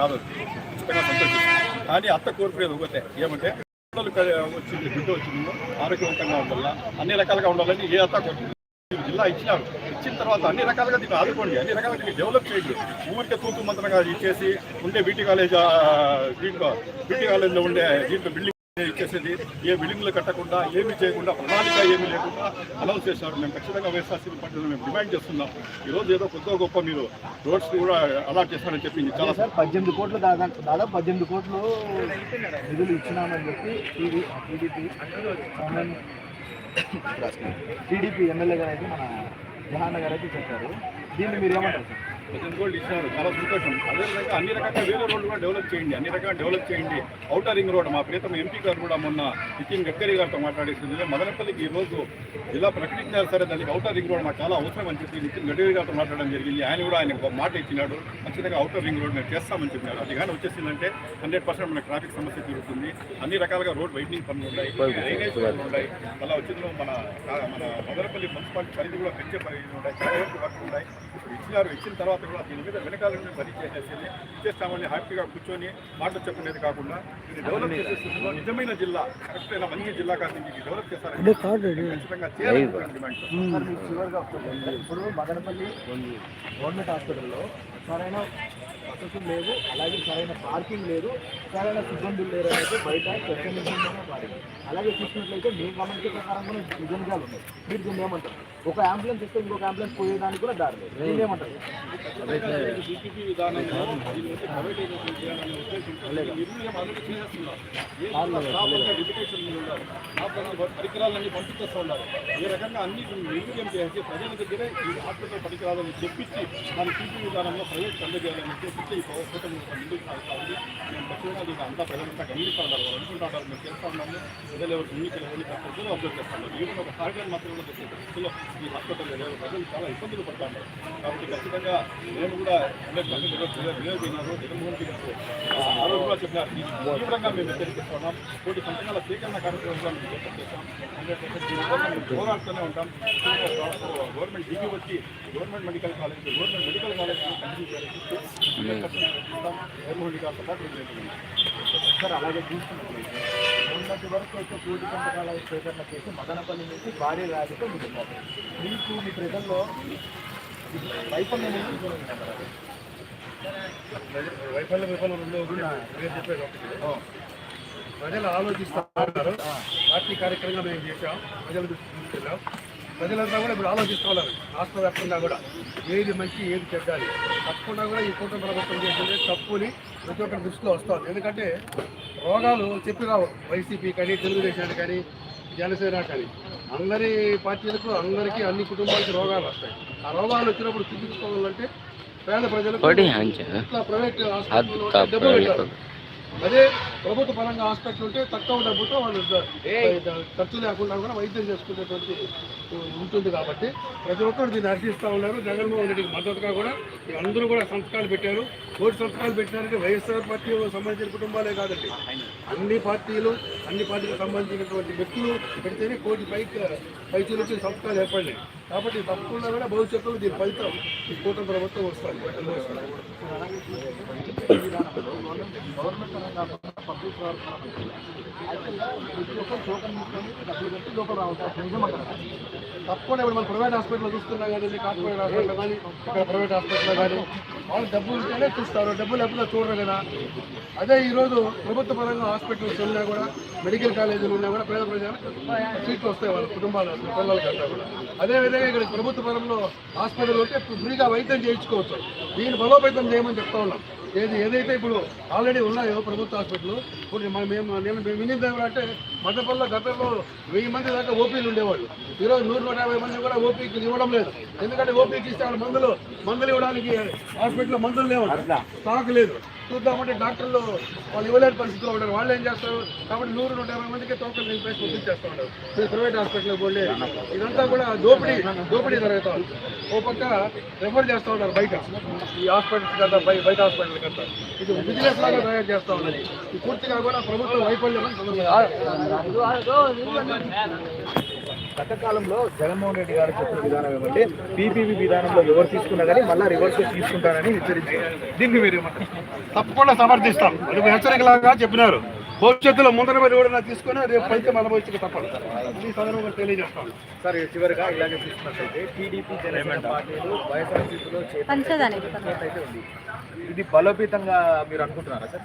కాదు. కానీ అత్త కోరుకునేది ఒకటే. ఏమంటే వచ్చింది బిడ్డ వచ్చిందో ఆరోగ్యవంతంగా ఉండాలా అన్ని రకాలుగా ఉండాలని ఏ అత్త కోరుకుంటుంది జిల్లా ఇచ్చినారు. ఇచ్చిన తర్వాత అన్ని రకాలుగా దీన్ని ఆదుకోండి. అన్ని రకాలుగా దీన్ని డెవలప్ చేయండి. ఊరికే తూతు మంత్రంగా ఇచ్చేసి ఉండే బీటీ కాలేజ్ దీంట్లో బీటీ కాలేజ్లో ఉండే దీంట్లో బిల్డింగ్ ఇచ్చేసేది ఏ బిల్డింగ్లు కట్టకుండా ఏమీ చేయకుండా ప్రణాళిక ఏమీ లేకుండా అనౌన్స్ చేశారు. మేము ఖచ్చితంగా వైఎస్ఆర్సీపీ పార్టీలో మేము డిమాండ్ చేస్తున్నాం. ఈ రోజు ఏదో కొద్దిగా గొప్ప మీరు రోడ్స్ కూడా అలాట్ చేస్తారని చెప్పి చాలా సార్ పద్దెనిమిది కోట్లు దాదాపు దాదాపు పద్దెనిమిది కోట్లు నిధులు ఇచ్చినామని చెప్పి టీడీ టీడీపీ టీడీపీ ఎమ్మెల్యే గారు అయితే మన జహాన్ గారు అయితే చెప్పారు. దీన్ని మీరు ఏమంటారు సార్? పద్దెనిమిది కోట్లు ఇచ్చినారు చాలా సంతోషం. అదేవిధంగా అన్ని రకాల వేరే రోడ్లు కూడా డెవలప్ చేయండి. అన్ని రకాల డెవలప్ చేయండి. ఔటర్ రింగ్ రోడ్ మా ప్రీతమ ఎంపీ గారు కూడా మొన్న నితిన్ గడ్కరీ గారితో మాట్లాడేసింది. మదనపల్లికి ఈ రోజు జిల్లా ప్రకటించారు సరే దానికి ఔటర్ రింగ్ రోడ్ మాకు చాలా అవసరం అని చెప్పి నితిన్ గడ్కరీ గారితో మాట్లాడడం జరిగింది. ఆయన కూడా ఆయన ఒక మాట ఇచ్చినాడు. ఖచ్చితంగా ఔటర్ రింగ్ రోడ్ మేము చేస్తామని చెప్పినారు అది కానీ వచ్చేసిందంటే హండ్రెడ్ పర్సెంట్ మనకు ట్రాఫిక్ సమస్య తీరుతుంది. అన్ని రకాలుగా రోడ్ వైడ్నింగ్ పనులు ఉన్నాయి. డ్రైనేజ్ పనులు ఉన్నాయి. అలా వచ్చిందో మన మన మదనపల్లి మున్సిపాలిటీ పరిధి కూడా పెంచే పరిధి ఉన్నాయి. చాలా వరకు వర్క్ ఉన్నాయి. ఇచ్చినారు. ఇచ్చిన తర్వాత కూడా దీని మీద వెనకాల నుండి పని చేసేసి ఇచ్చేస్తామని హ్యాపీగా కూర్చొని మాటలు చెప్పుకునేది కాకుండా ఇది డెవలప్ చేసే స్థితిలో నిజమైన జిల్లా. కరెక్ట్ అయిన మంచి జిల్లా కాదు ఇది. డెవలప్ చేస్తారని ఖచ్చితంగా చేయాలని డిమాండ్ చివరిగా ఇప్పుడు మదనపల్లి గవర్నమెంట్ హాస్పిటల్లో సరైన వసతులు లేవు అలాగే సరైన పార్కింగ్ లేదు సరైన సిబ్బందులు లేరు అనేది బయట చర్చ అలాగే చూసినట్లయితే మీ గమనించే ప్రకారం కూడా నిజంగాలు ఉన్నాయి మీరు దీన్ని ఏమంటారు? ఒక అంబులెన్స్ ఇస్తే ఇంకొక అంబులెన్స్ పోయేదానికి కూడా దారి లేదు. ఏమంటారు పరికరాలన్నీ పంపిస్తూ ఉన్నారు ఈ రకంగా అన్ని నిర్వీర్యం చేసి ప్రజల దగ్గరే ఈ హాస్పిటల్ పరికరాలను చెప్పించి మన పీపీ విధానంలో ప్రైవేట్ అందజేయాలని చెప్పి ఈ ప్రభుత్వం ముందుకు సాగుతా ఉంది మేము దీన్ని అంతా ప్రజలంతా గమనిస్తూ ఉన్నారు వాళ్ళు అనుకుంటున్నారు మేము చేస్తూ ఉన్నాము ప్రజలు ఎవరు ఎన్నికలు ఎవరు ప్రజలు అబ్జర్వ్ చేస్తూ ఉన్నారు ఈవెన్ ఒక సాగర్ మాత్రం కూడా చెప్పే పరిస్థితిలో ఈ హాస్పిటల్ ప్రజలు చాలా ఇబ్బందులు పడుతూ ఉన్నారు కాబట్టి ఖచ్చితంగా మేము కూడా వినియోగించినారు జగన్మోహన్ రెడ్డి గారు ఆ రోజు కూడా చెప్పినారు. తీవ్రంగా మేము హెచ్చరిస్తున్నాం. కోటి సంతకాల స్వీకరణ కార్యక్రమం మేము చేస్తాం. హండ్రెడ్ పర్సెంట్ పోరాడుతూనే ఉంటాం. గవర్నమెంట్ డిగ్రీ వచ్చి government medical college government medical college Jaganmohan Reddy గారితో పాటు సార్ అలాగే చూస్తున్నాం మొన్నటి వరకు అయితే కోటి సంతకాల స్వీకరణ చేసి మదనపల్లి నుంచి భారీ ర్యాలీతో మిగిలినారు మీకు మీ ప్రజల్లో వైఫల్యం వైఫల్యం విఫలం రెండు ఒకటి. నేను చెప్పేది ఒకటి. ప్రజలు ఆలోచిస్తా ఉన్నారు పార్టీ కార్యక్రమంగా మేము చేశాం. ప్రజల తీసుకెళ్ళాం. ప్రజలంతా కూడా ఇప్పుడు ఆలోచిస్తూ ఉన్నారు రాష్ట్ర వ్యాప్తంగా కూడా ఏది మంచి ఏది చెడ్డాలి. తప్పకుండా కూడా ఈ కూటమి ప్రభుత్వం చేసింది తప్పుని ప్రతి ఒక్కరి దృష్టిలో వస్తుంది. ఎందుకంటే రోగాలు చెప్పి రావు వైసీపీ కానీ తెలుగుదేశానికి కానీ జనసేన కానీ. అందరి పార్టీలకు అందరికీ అన్ని కుటుంబాలకి రోగాలు వస్తాయి. ఆ రోగాలు వచ్చినప్పుడు చూపించుకోవాలంటే పేద ప్రజలకు ఇట్లా ప్రైవేట్ హాస్పిటల్ అదే ప్రభుత్వ పరంగా హాస్పిటల్ ఉంటే తక్కువ డబ్బుతో వాళ్ళు ఖర్చు లేకుండా కూడా వైద్యం చేసుకునేటువంటి ఉంటుంది కాబట్టి ప్రతి ఒక్కరు దీన్ని హర్షిస్తూ ఉన్నారు. జగన్మోహన్ రెడ్డికి మద్దతుగా కూడా అందరూ కూడా సంతకాలు పెట్టారు. కోటి సంతకాలు పెట్టారంటే వైఎస్ఆర్ పార్టీ సంబంధించిన కుటుంబాలే కాదండి. అన్ని పార్టీలు అన్ని పార్టీలకు సంబంధించినటువంటి వ్యక్తులు పెడితేనే కోటి పైకి పైకి నుంచి సంతకాలు ఏర్పడినాయి. కాబట్టి తప్పకుండా కూడా భవిష్యత్తులో దీని ఫలితం ఈ కూటమి ప్రభుత్వం వస్తుంది. గవర్నమెంట్ కాకుండా పబ్లిక్ టోకన్ తీసుకొని డబ్బులు పెట్టి లోపల తప్పకుండా ఇప్పుడు మన ప్రైవేట్ హాస్పిటల్లో చూస్తున్నా కానీ కార్పొరేట్ హాస్పిటల్ కానీ ఇక్కడ ప్రైవేట్ హాస్పిటల్లో కానీ వాళ్ళు డబ్బులు ఉంటేనే చూస్తారు. డబ్బులు ఎప్పుడో చూడరు కదా. అదే ఈరోజు ప్రభుత్వ పరంగా హాస్పిటల్స్ ఉన్నా కూడా మెడికల్ కాలేజీలు ఉన్నా కూడా పేద ప్రజలకు సీట్లు వస్తాయి వాళ్ళ కుటుంబాలు పిల్లలకి అంతా కూడా. అదేవిధంగా ఇక్కడ ప్రభుత్వ పరంలో హాస్పిటల్ ఉంటే ఫ్రీగా వైద్యం చేయించుకోవచ్చు. దీన్ని బలోపేతం చేయమని చెప్తా ఉన్నాం. ఏది ఏదైతే ఇప్పుడు ఆల్రెడీ ఉన్నాయో ప్రభుత్వ హాస్పిటల్ ఇప్పుడు మనం మేము నేను వినింది ఏమంటే మధ్యపల్లిలో గతంలో వెయ్యి మంది దాకా ఓపీలు ఉండేవాళ్ళు. ఈరోజు నూరు నూట యాభై మంది కూడా ఓపీకి ఇవ్వడం లేదు. ఎందుకంటే ఓపీకి ఇస్తే వాళ్ళు మందులు మందులు ఇవ్వడానికి హాస్పిటల్లో మందులు లేవు స్టాక్ లేదు చూద్దామంటే డాక్టర్లు వాళ్ళు ఇవ్వలేని పరిస్థితిలో ఉంటారు. వాళ్ళు ఏం చేస్తారు? కాబట్టి నూరు నూట యాభై మందికి టోకన్ నింపేసి పంపించేస్తూ ఉంటారు. ప్రైవేట్ హాస్పిటల్కి పోలే ఇదంతా కూడా దోపిడీ దోపిడీ జరుగుతూ ఉంది. ఓ పక్క రెఫర్ చేస్తూ ఉన్నారు బయట. ఈ హాస్పిటల్స్ కదా బయ- బయట హాస్పిటల్ కదా ఇది బిజినెస్ లాగా తయారు చేస్తూ ఉన్నది. పూర్తిగా కూడా ప్రభుత్వ వైఫల్యం గత కాలంలో జగన్మోహన్ రెడ్డి గారు చెప్పిన విధానం ఏమంటే పీపీపీ విధానంలో ఎవరు తీసుకున్నా కానీ మళ్ళీ రివర్స్ తీసుకుంటారని హెచ్చరించారు. దీన్ని మీరు ఏమంటారు? తప్పకుండా సమర్థిస్తాం. హెచ్చరికలాగా చెప్పినారు. భవిష్యత్తులో ముందర మరి కూడా తీసుకొని రేపు పైకి మన భవిష్యత్తు తప్పదు. ఈ సందర్భంగా తెలియజేస్తాం. సార్ చివరిగా ఇలాగే చూసుకున్నట్లయితే టీడీపీ జనసేన పార్టీలు వైఎస్ఆర్సీపీలో ఉంది. ఇది బలోపేతంగా మీరు అనుకుంటున్నారా సార్?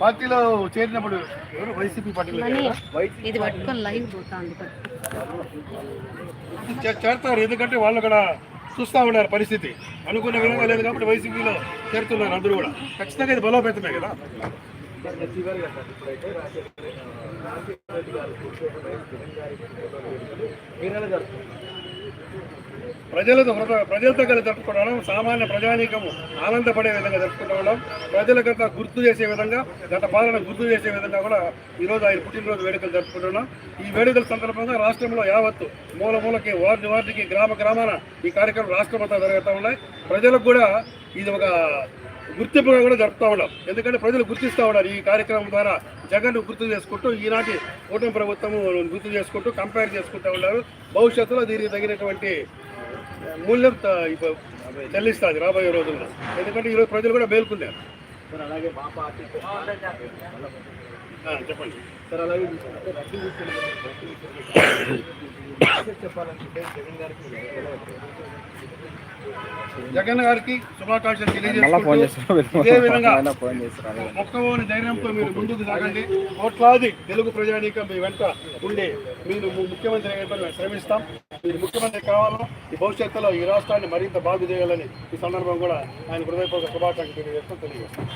పార్టీలో చేరినప్పుడు ఎవరు వైసీపీ పార్టీలో చేరారా? ఇది పట్టుకొని లైవ్ పోతాంది చే- చేస్తారు ఎందుకంటే వాళ్ళు కూడా చూస్తూ ఉన్నారు పరిస్థితి. అనుకున్న విధంగా లేదు కాబట్టి వైసీపీలో చేరుతున్నారు అందరూ కూడా. ఖచ్చితంగా ఇది బలోపేతమే కదా? సార్ ప్రజలతో హృద- ప్రజలతో కలిసి జరుపుకోవడం సామాన్య ప్రజానీకము ఆనందపడే విధంగా జరుపుకుంటూ ప్రజలకంతా గుర్తు చేసే విధంగా గత పాలన గుర్తు చేసే విధంగా కూడా ఈరోజు ఆయన పుట్టినరోజు వేడుకలు జరుపుకుంటున్నాం ఈ వేడుకల సందర్భంగా రాష్ట్రంలో యావత్తు మూల మూలకి వార్డు వార్డుకి గ్రామ గ్రామాన ఈ కార్యక్రమం రాష్ట్రం అంతా జరుగుతూ ఉన్నాయి. ప్రజలకు కూడా ఇది ఒక గుర్తింపుగా కూడా జరుపుతూ ఉన్నాం. ఎందుకంటే ప్రజలు గుర్తిస్తూ ఉన్నారు. ఈ కార్యక్రమం ద్వారా జగన్ గుర్తు చేసుకుంటూ ఈనాటి కూటమి ప్రభుత్వం గుర్తు చేసుకుంటూ కంపేర్ చేసుకుంటూ ఉన్నారు. భవిష్యత్తులో దీనికి తగినటువంటి మూల్యం చెల్లిస్తుంది రాబోయే రోజుల్లో. ఎందుకంటే ఈరోజు ప్రజలు కూడా మేల్కొన్నారు. సార్ అలాగే మా పార్టీ చెప్పండి. సార్ అలాగే జగన్ గారికి? జగన్ గారికి శుభాకాంక్షలు మొక్కవోని ధైర్యంతో మీరు ముందుకు సాగండి. కోట్లాది తెలుగు ప్రజానీకం మీ వెంట ఉండి. మీరు ముఖ్యమంత్రి శ్రమిస్తాం. మీరు ముఖ్యమంత్రి కావాలని ఈ భవిష్యత్తులో ఈ రాష్ట్రాన్ని మరింత బాగు చేయాలని ఈ సందర్భం కూడా ఆయన హృదయపూర్వక శుభాకాంక్షలు తెలియజేస్తూ తెలియజేస్తాం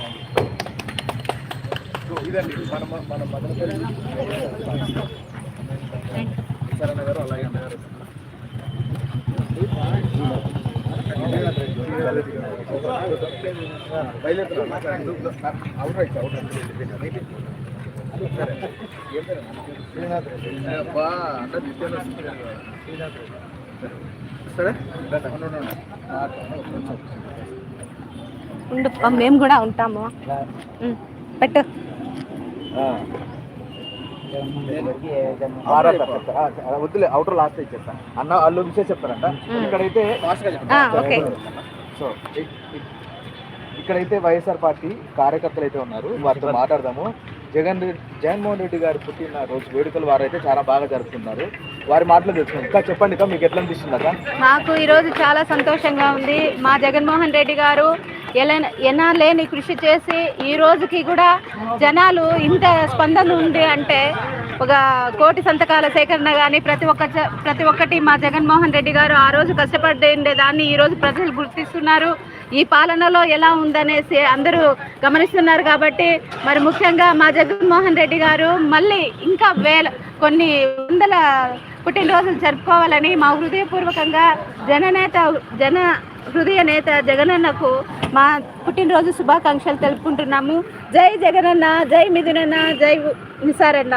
సో ఇదండి మన మన మదనపల్లి గారు అలాగే అన్నగారు సరే ఉండు మేము కూడా ఉంటాము. పెట్టు. వద్దులే అవుటర్ లాస్ట్ ఇచ్చేస్తా. అన్న వాళ్ళు విషయం చెప్తారంట. ఇక్కడైతే ఆ, ఓకే. సో ఇక్కడైతే వైఎస్ఆర్ పార్టీ కార్యకర్తలు అయితే ఉన్నారు. వారితో మాట్లాడదాము. జగన్ రెడ్డి జగన్మోహన్ రెడ్డి గారు పుట్టిన రోజు వేడుకలు వారైతే చాలా బాగా జరుపుతున్నారు వారి మాటలు తెలుసుకున్నాం ఇంకా చెప్పండి మీకు ఎట్లా అనిపిస్తుంది అక్క? మాకు ఈరోజు చాలా సంతోషంగా ఉంది. మా జగన్మోహన్ రెడ్డి గారు ఎలా ఎలా లేని కృషి చేసి ఈ రోజుకి కూడా జనాలు ఇంత స్పందన ఉంది అంటే ఒక కోటి సంతకాల సేకరణ కానీ ప్రతి ఒక్క ప్రతి ఒక్కటి మా జగన్మోహన్ రెడ్డి గారు ఆ రోజు కష్టపడి ఉండేదాన్ని ఈరోజు ప్రజలు గుర్తిస్తున్నారు. ఈ పాలనలో ఎలా ఉందనేసి అందరూ గమనిస్తున్నారు కాబట్టి మరి ముఖ్యంగా మా జగన్మోహన్ రెడ్డి గారు మళ్ళీ ఇంకా వేల కొన్ని వందల పుట్టినరోజులు జరుపుకోవాలని మా హృదయపూర్వకంగా జననేత జన హృదయ నేత జగనన్నకు మా పుట్టినరోజు శుభాకాంక్షలు తెలుపుకుంటున్నాము. జై జగనన్న జై మిథునన్న జై నిసారన్న.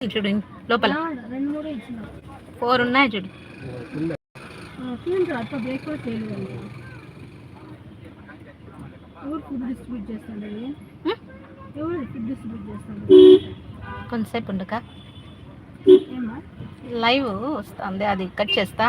చూడు లోపల ఫోర్ ఉన్నాయి చూడు. బ్రేక్ఫాస్ట్ చేయలేదు ఎవరు ఫుడ్ డిస్ట్రిబ్యూట్ చేస్తాడు హ్మ్? ఎవరు ఫుడ్ డిస్ట్రిబ్యూట్ చేస్తాడు? కొంతసేపు ఉండక. లైవ్ వస్తుంది అది కట్ చేస్తా.